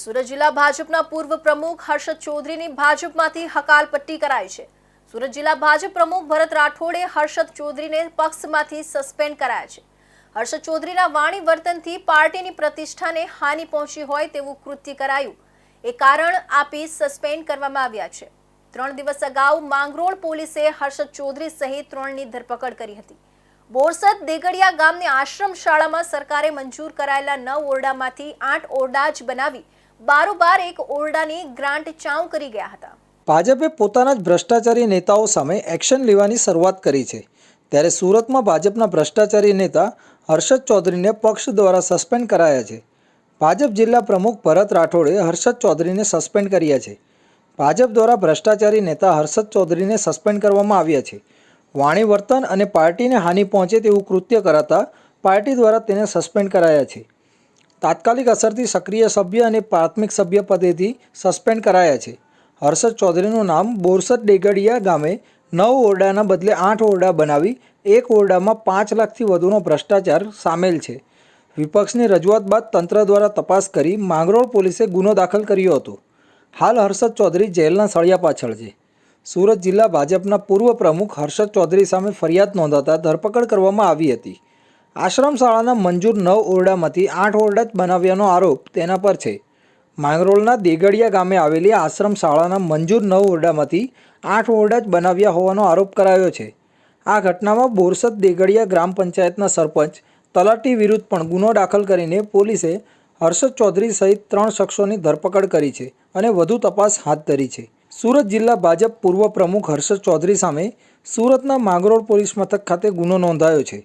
સુરત જિલ્લા ભાજપના પૂર્વ પ્રમુખ હર્ષદ ચૌધરીની ભાજપમાંથી હકાલપટ્ટી કરાઈ છે. સુરત જિલ્લા ભાજપ પ્રમુખ ભરત રાઠોડે હર્ષદ ચૌધરીને પક્ષમાંથી સસ્પેન્ડ કરાયા છે. હર્ષદ ચૌધરીના વાણી વર્તનથી પાર્ટીની પ્રતિષ્ઠાને હાનિ પહોંચી હોય તેવું કૃત્ય કરાયું. એ કારણ આપી સસ્પેન્ડ કરવામાં આવ્યા છે. ત્રણ દિવસ અગાઉ માંગરોળ પોલીસે હર્ષદ ચૌધરી સહિત ત્રણની ધરપકડ કરી હતી. બોરસદ દેગડિયા ગામની આશ્રમ શાળામાં સરકારે મંજૂર કરાયેલા નવ ઓરડામાંથી આઠ ઓરડા જ બનાવી બારોબાર એક ઓરડાની ગ્રાન્ટ ચાઉ કરી ગયા હતા. ભાજપે પોતાના જ ભ્રષ્ટાચારી નેતાઓ સામે એક્શન લેવાની શરૂઆત કરી છે. ત્યારે સુરતમાં ભાજપના ભ્રષ્ટાચારી નેતા હર્ષદ ચૌધરીને પક્ષ દ્વારા સસ્પેન્ડ કરાયા છે. ભાજપ જિલ્લા પ્રમુખ ભરત રાઠોડે હર્ષદ ચૌધરીને સસ્પેન્ડ કર્યા છે. ભાજપ દ્વારા ભ્રષ્ટાચારી નેતા હર્ષદ ચૌધરીને સસ્પેન્ડ કરવામાં આવ્યા છે. વાણી વર્તન અને પાર્ટીને હાનિ પહોંચે તેવું કૃત્ય કરાતા પાર્ટી દ્વારા તેને સસ્પેન્ડ કરાયા છે. તાત્કાલિક અસરથી સક્રિય સભ્ય અને પ્રાથમિક સભ્ય પદેથી સસ્પેન્ડ કરાયા છે. હર્ષદ ચૌધરીનું નામ બોરસદ ડેગડિયા ગામે નવ ઓરડાના બદલે આઠ ઓરડા બનાવી, એક ઓરડામાં પાંચ લાખથી વધુનો ભ્રષ્ટાચાર સામેલ છે. વિપક્ષની રજૂઆત બાદ તંત્ર દ્વારા તપાસ કરી માંગરોળ પોલીસે ગુનો દાખલ કર્યો હતો. હાલ હર્ષદ ચૌધરી જેલના સળિયા પાછળ છે. સુરત જિલ્લા ભાજપના પૂર્વ પ્રમુખ હર્ષદ ચૌધરી સામે ફરિયાદ નોંધાતા ધરપકડ કરવામાં આવી હતી. આશ્રમ શાળાના મંજૂર નવ ઓરડામાંથી આઠ ઓરડા જ બનાવ્યાનો આરોપ તેના પર છે. માંગરોળના દેગડિયા ગામે આવેલી આશ્રમ શાળાના મંજૂર નવ ઓરડામાંથી આઠ ઓરડા જ બનાવ્યા હોવાનો આરોપ કરાયો છે. આ ઘટનામાં બોરસદ દેગડિયા ગ્રામ પંચાયતના સરપંચ તલાટી વિરુદ્ધ પણ ગુનો દાખલ કરીને પોલીસે હર્ષદ ચૌધરી સહિત ત્રણ શખ્સોની ધરપકડ કરી છે અને વધુ તપાસ હાથ ધરી છે. સુરત જિલ્લા ભાજપ પૂર્વ પ્રમુખ હર્ષદ ચૌધરી સામે સુરતના માંગરોળ પોલીસ મથક ખાતે ગુનો નોંધાયો છે.